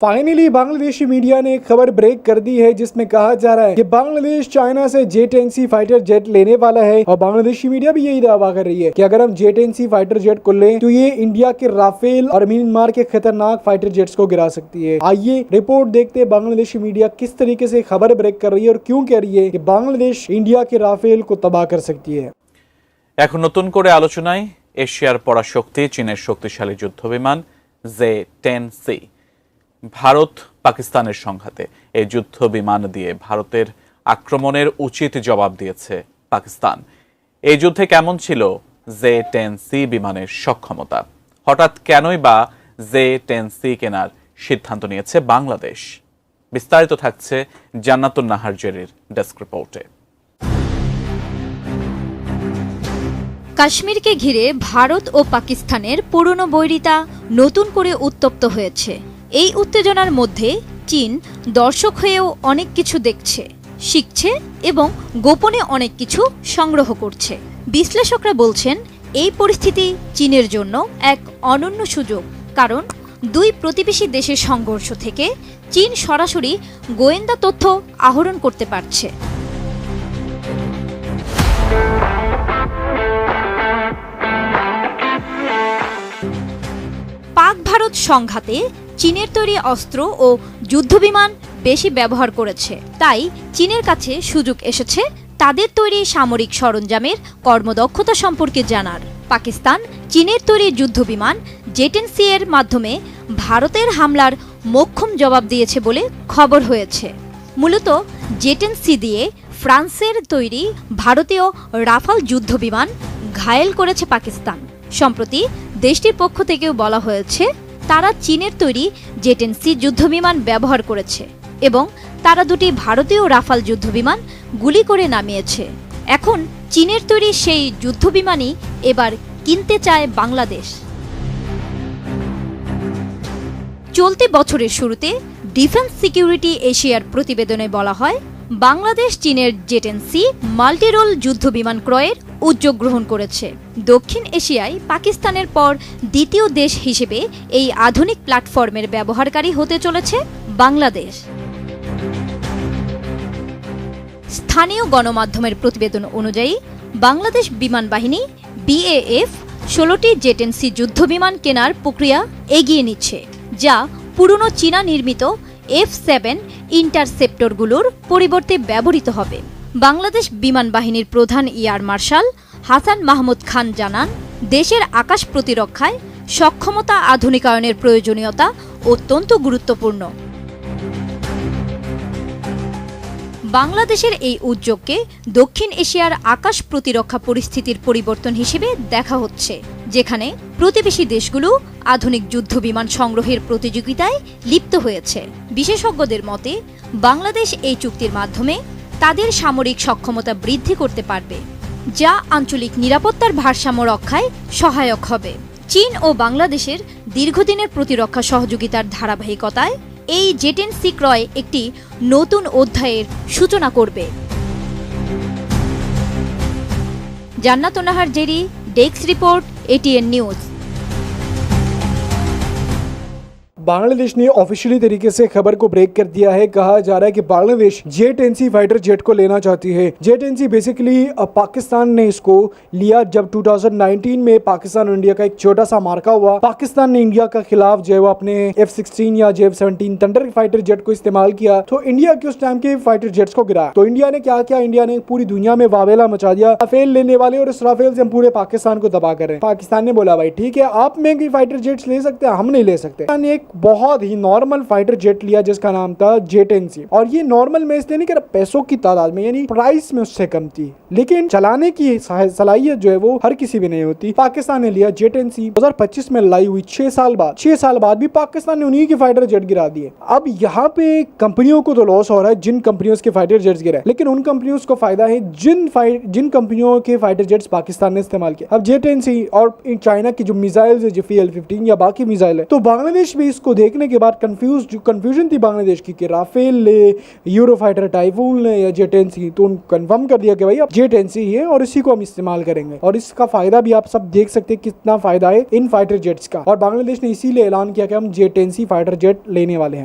Finally Bangladeshi media ने एक खबर ब्रेक कर दी है जिसमें कहा जा रहा है कि बांग्लादेश चाइना से J ten C fighter jet लेने वाला है और बांग्लादेशी मीडिया भी यही दावा कर रही है कि अगर हम J ten C fighter jet को लें तो ये इंडिया के राफेल और म्यांमार के खतरनाक फाइटर जेट्स को गिरा सकती है आइए रिपोर्ट देखते हैं बांग्लादेशी मीडिया किस तरीके से खबर ब्रेक कर रही है और क्यों कह रही है कि बांग्लादेश इंडिया के राफेल को तबाह कर सकती है এখন নতুন করে আলোচনায় এশিয়ার পরাশক্তি চীনের শক্তিশালী যুদ্ধবিমান জে টেন সি ভারত পাকিস্তানের সংঘাতে এই যুদ্ধ বিমান দিয়ে ভারতের আক্রমণের উচিত জবাব দিয়েছে পাকিস্তান। এই যুদ্ধে কেমন ছিল? জে টেন সি বিমানের সক্ষমতা। হঠাৎ কেনই বা জে টেন সি কেনার সিদ্ধান্ত নিয়েছে বাংলাদেশ? বিস্তারিত থাকছে জান্নাতুন নাহার জেরির ডেস্ক রিপোর্টে। কাশ্মীরকে ঘিরে ভারত ও পাকিস্তানের পুরনো বৈরিতা নতুন করে উত্তপ্ত হয়েছে। এই উত্তেজনার মধ্যে চীন দর্শক হয়েও অনেক কিছু দেখছে, শিখছে এবং গোপনে অনেক কিছু সংগ্রহ করছে। বিশ্লেষকরা বলছেন, এই পরিস্থিতি চীনের জন্য এক অনন্য সুযোগ, কারণ দুই প্রতিবেশী দেশের সংঘর্ষ থেকে চীন সরাসরি গোয়েন্দা তথ্য আহরণ করতে পারছে। পাক ভারত সংঘাতে চীনের তৈরি অস্ত্র ও যুদ্ধবিমান বেশি ব্যবহার করেছে। তাই চীনের কাছে সুযোগ এসেছে তাদের তৈরি সামরিক সরঞ্জামের কর্মদক্ষতা সম্পর্কে জানার। পাকিস্তান চীনের তৈরি যুদ্ধবিমান জেটেনসি এর মাধ্যমে ভারতের হামলার মোক্ষম জবাব দিয়েছে বলে খবর হয়েছে। মূলত জেটেনসি দিয়ে ফ্রান্সের তৈরি ভারতীয় রাফাল যুদ্ধবিমান ঘায়েল করেছে পাকিস্তান। সম্প্রতি দেশটির পক্ষ থেকেও বলা হয়েছে তারা চীনের তৈরি জেটেনসি যুদ্ধবিমান ব্যবহার করেছে এবং তারা দুটি ভারতীয় রাফাল যুদ্ধবিমান গুলি করে নামিয়েছে। এখন চীনের তৈরি সেই যুদ্ধবিমানই এবার কিনতে চায় বাংলাদেশ। চলতি বছরের শুরুতে ডিফেন্স সিকিউরিটি এশিয়ার প্রতিবেদনে বলা হয় বাংলাদেশ, চীনের জেটেন্সি মাল্টিরোল যুদ্ধবিমান ক্রয়ের উদ্যোগ গ্রহণ করেছে। দক্ষিণ এশিয়ায় পাকিস্তানের পর দ্বিতীয় দেশ হিসেবে এই আধুনিক প্ল্যাটফর্মের ব্যবহারকারী হতে চলেছে বাংলাদেশ। স্থানীয় গণমাধ্যমের প্রতিবেদন অনুযায়ী, বাংলাদেশ বিমান বাহিনী বিএএফ ষোলোটি জেটেন্সি যুদ্ধবিমান কেনার প্রক্রিয়া এগিয়ে নিচ্ছে, যা পুরনো চীনা নির্মিত এফ সেভেন ইন্টারসেপ্টরগুলোর পরিবর্তে ব্যবহৃত হবে। বাংলাদেশ বিমান বাহিনীর প্রধান ইয়ার মার্শাল হাসান মাহমুদ খান জানান, দেশের আকাশ প্রতিরক্ষায় সক্ষমতা আধুনিকায়নের প্রয়োজনীয়তা অত্যন্ত গুরুত্বপূর্ণ। বাংলাদেশের এই উদ্যোগকে দক্ষিণ এশিয়ার আকাশ প্রতিরক্ষা পরিস্থিতির পরিবর্তন হিসেবে দেখা হচ্ছে, যেখানে প্রতিবেশী দেশগুলো আধুনিক যুদ্ধ বিমান সংগ্রহের প্রতিযোগিতায় লিপ্ত হয়েছে। বিশেষজ্ঞদের মতে, বাংলাদেশ এই চুক্তির মাধ্যমে তাদের সামরিক সক্ষমতা বৃদ্ধি করতে পারবে, যা আঞ্চলিক নিরাপত্তার ভারসাম্য রক্ষায় সহায়ক হবে। চীন ও বাংলাদেশের দীর্ঘদিনের প্রতিরক্ষা সহযোগিতার ধারাবাহিকতায় এই জেটেন্সি ক্রয় একটি নতুন অধ্যায়ের সূচনা করবে। Jannatnahar Jeri desk report ATN news. Bangladesh ने ऑफिशियली तरीके से खबर को ब्रेक कर दिया है। कहा जा रहा है कि बांग्लादेश जेट एनसी फाइटर जेट को लेना चाहती है। जेट एनसी बेसिकली पाकिस्तान ने इसको लिया जब 2019 में पाकिस्तान और इंडिया का एक छोटा सा मार्का हुआ। पाकिस्तान ने इंडिया का खिलाफ जो है अपने एफ़ सिक्सटीन या J F seventeen thunder fighter jet को इस्तेमाल किया। तो इंडिया के उस टाइम के फाइटर जेट्स को गिराया। तो इंडिया ने क्या किया? इंडिया ने पूरी दुनिया में वावेला मचा दिया। राफेल लेने वाले और इस राफेल से हम पूरे पाकिस्तान को दबा कर रहे हैं। पाकिस्तान ने बोला, भाई, ठीक है, आप महँगी फाइटर जेट्स ले सकते हैं, हम नहीं ले सकते। एक बहुत ही नॉर्मल फाइटर जेट लिया जिसका नाम था जेट एनसी और ये नॉर्मल में इसलिए नहीं कर, पैसों की तादाद में, यानी प्राइस में उससे कम थी। लेकिन चलाने की सलाहियत जो है वो हर किसी में नहीं होती। पाकिस्तान ने लिया जेट एनसी 2025 में लाई हुई छह साल बाद। छह साल बाद भी पाकिस्तान ने उन्हीं के फाइटर जेट गिरा दिए अब यहाँ पे कंपनियों को तो लॉस हो रहा है, जिन कंपनियों के फाइटर जेट्स गिरे। लेकिन उन कंपनियों को फ़ायदा है, जिन जिन कंपनियों के फाइटर जेट्स पाकिस्तान ने इस्तेमाल किया। अब जेट एनसी और चाइना की जो मिसाइल है, जो फिफ्टीन या बाकी मिसाइल है तो बांग्लादेश भी इसको देखने के बाद कन्फ्यूज़ जो कन्फ्यूज़न थी बांग्लादेश की कि राफेल ले यूरो फाइटर टाइफून ले या जेट एनसी तो उन कन्फर्म कर दिया कि भाई अब जेट टेन ही है और इसी को हम इस्तेमाल करेंगे। और इसका फ़ायदा भी आप सब देख सकते हैं कितना फ़ायदा है इन फाइटर जेट्स का। और बांग्लादेश ने इसीलिए ऐलान किया कि हम जेट एनसी फाइटर जेट लेने वाले हैं।